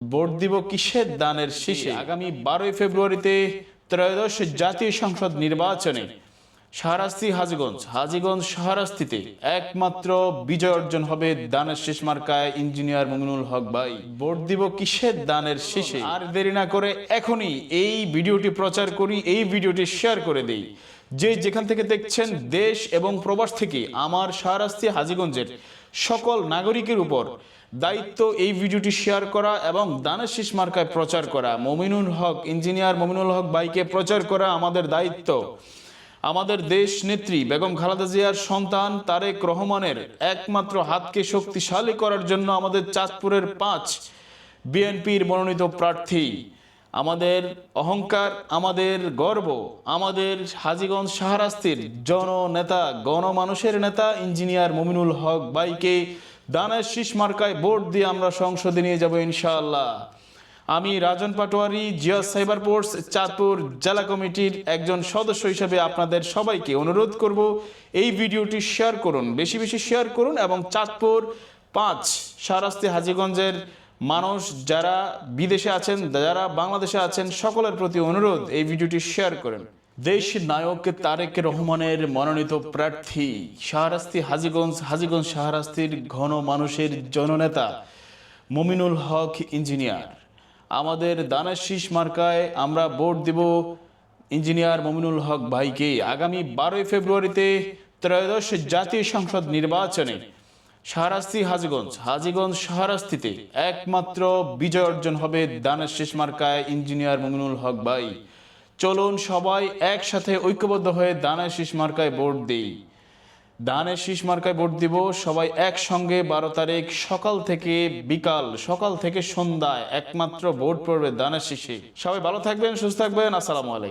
Vote দিব কিসের দানের শেষে? আগামী বারোই ফেব্রুয়ারিতে ত্রয়োদশ জাতীয় সংসদ নির্বাচনে শাহরাস্তি হাজিগঞ্জ। হাজিগঞ্জ শাহরাস্তিতে একমাত্র বিজয় অর্জন হবে দানের শেষ মার্কায় ইঞ্জিনিয়ার মুমিনুল হক ভাই। ভোট দিব কিসের দানের শেষে? আর দেরি না করে এখনই এই ভিডিওটি প্রচার করি, এই ভিডিওটি শেয়ার করে দেই। যে যেখান থেকে দেখছেন দেশ এবং প্রবাস থেকে আমার শাহরাস্তি হাজিগঞ্জের সকল নাগরিকের উপর দায়িত্ব এই ভিডিওটি শেয়ার করা এবং দানের শীষ মার্কায় প্রচার করা। মমিনুল হক ইঞ্জিনিয়ার মমিনুল হক বাইকে প্রচার করা আমাদের দায়িত্ব। আমাদের দেশ নেত্রী বেগম খালেদা জিয়ার সন্তান তারেক রহমানের একমাত্র হাতকে শক্তিশালী করার জন্য আমাদের চাঁদপুরের পাঁচ বিএনপির মনোনীত প্রার্থী। আমাদের অহংকার, আমাদের গর্ব, আমাদের হাজীগঞ্জ শাহরাস্তির জননেতা, গণমানুষের নেতা, ইঞ্জিনিয়ার মমিনুল হক বাইকে দানের শীষ মার্কায় ভোট দিয়ে আমরা সংসদে নিয়ে যাব ইনশাআল্লাহ। আমি রাজন পাটোয়ারি, জিয়া সাইবার পোর্টস চাঁদপুর জেলা কমিটির একজন সদস্য হিসেবে আপনাদের সবাইকে অনুরোধ করব, এই ভিডিওটি শেয়ার করুন, বেশি বেশি শেয়ার করুন এবং চাঁদপুর পাঁচ সারাস্তি হাজীগঞ্জের মানুষ যারা বিদেশে আছেন, যারা বাংলাদেশে আছেন, সকলের প্রতি অনুরোধ এই ভিডিওটি শেয়ার করেন। দেশ নায়ক তারেক রহমানের মনোনীত প্রার্থী, শাহরাস্তি হাজিগঞ্জ হাজিগঞ্জ শাহরাস্তির ঘন মানুষের জননেতা, মমিনুল হক ইঞ্জিনিয়ার। আমাদের দানের শীষ মার্কায় আমরা ভোট দেব ইঞ্জিনিয়ার মমিনুল হক ভাইকে। আগামী বারোই ফেব্রুয়ারিতে ত্রয়োদশ জাতীয় সংসদ নির্বাচনে শাহরাস্তি হাজীগঞ্জ। হাজিগঞ্জ শাহরাস্তিতে একমাত্র বিজয় অর্জন হবে দানের শেষ মার্কায় ইঞ্জিনিয়ার মমিনুল হক ভাই। চলুন সবাই একসাথে ঐক্যবদ্ধ হয়ে দানের শীষ মার্কায় ভোট দিই। দানের শীষ মার্কায় ভোট দিব সবাই একসঙ্গে বারো তারিখ সকাল থেকে বিকাল, সকাল থেকে সন্ধ্যায় একমাত্র ভোট পড়বে দানের শীষে। সবাই ভালো থাকবেন, সুস্থ থাকবেন, আসসালামু আলাইকুম।